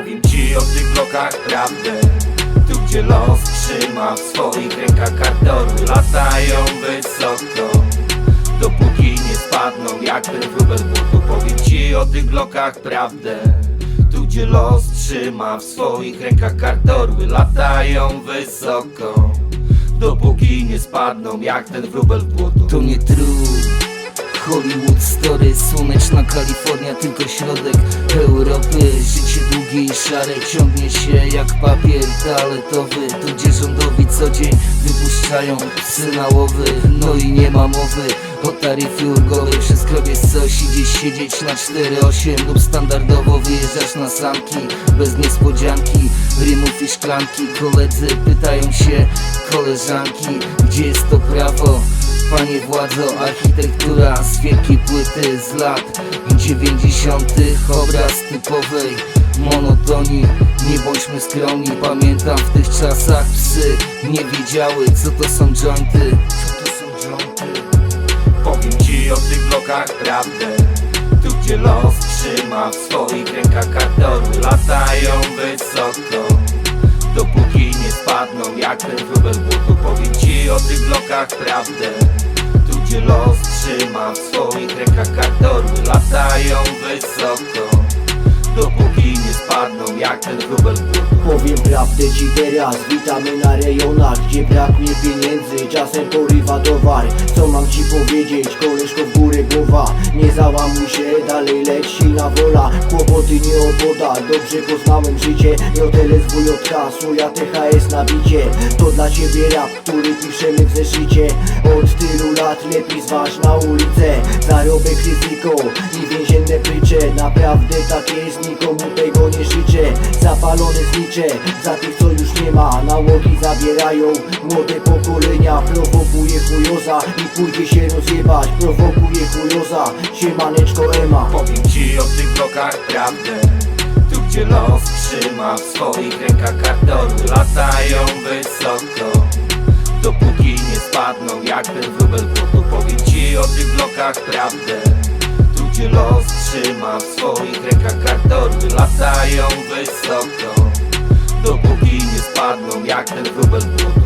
ci o tych blokach prawdę. Tu gdzie los trzyma w swoich rękach kartory Latają wysoko. Dopóki nie spadną jak wróbel butu Powiem ci o tych blokach prawdę. Tu gdzie los trzyma w swoich rękach kartorły Latają wysoko. Dopóki nie spadną jak ten wróbel w To nie trud słoneczna Kalifornia, tylko środek Europy. Życie długie i szare ciągnie się jak papier toaletowy. Tu gdzie rządowi co dzień wypuszczają psy na łowy. No i nie ma mowy o taryfie ulgowej Przez krobiec coś idzie siedzieć na 4-8 Lub standardowo wyjeżdżasz na sanki Bez niespodzianki, rymów i szklanki. Koledzy pytają się koleżanki Gdzie jest to prawo? Panie władzo, architektura z wielkiej płyty z lat 90. Obraz typowej monotonii. Nie bądźmy skromni, pamiętam w tych czasach psy Nie wiedziały co to są jointy Powiem ci o tych blokach prawdę. Tu gdzie los trzyma w swoich rękach kartory Latają wysoko. Dopóki nie spadną jak ten wróbel Powiem ci o tych blokach prawdę gdzie los trzyma w swoich rękach kartory Latają wysoko. Dopóki nie spadną jak ten wróbel Powiem prawdę ci teraz, witamy na rejonach Gdzie braknie pieniędzy, czasem porywa towar Co mam ci powiedzieć, koleżko w górę głowa? Nie załamuj się, dalej leć silna wola. Kłopoty nie oboda, dobrze poznałem życie. JLS WJK, słoja THS na bicie. To dla ciebie rap, który piszemy w zeszycie lat lepiej zważ na ulicę Zarobek ryzyko i więzienne prycze Naprawdę tak jest, nikomu tego nie życzę. Zapalone znicze, za tych co już nie ma. Nałogi zabierają młode pokolenia. Prowokuje chujoza i pójdzie się rozjebać. Prowokuje chujoza, siemaneczko Ema. Powiem ci o tych blokach prawdę. Tu gdzie los trzyma w swoich rękach kartory Latają wysoko. Dopóki nie spadną jak ten wróbel błotu Powiem ci o tych blokach prawdę. Tu gdzie los trzyma w swoich rękach kartory Latają wysoko. Dopóki nie spadną jak ten wróbel błotu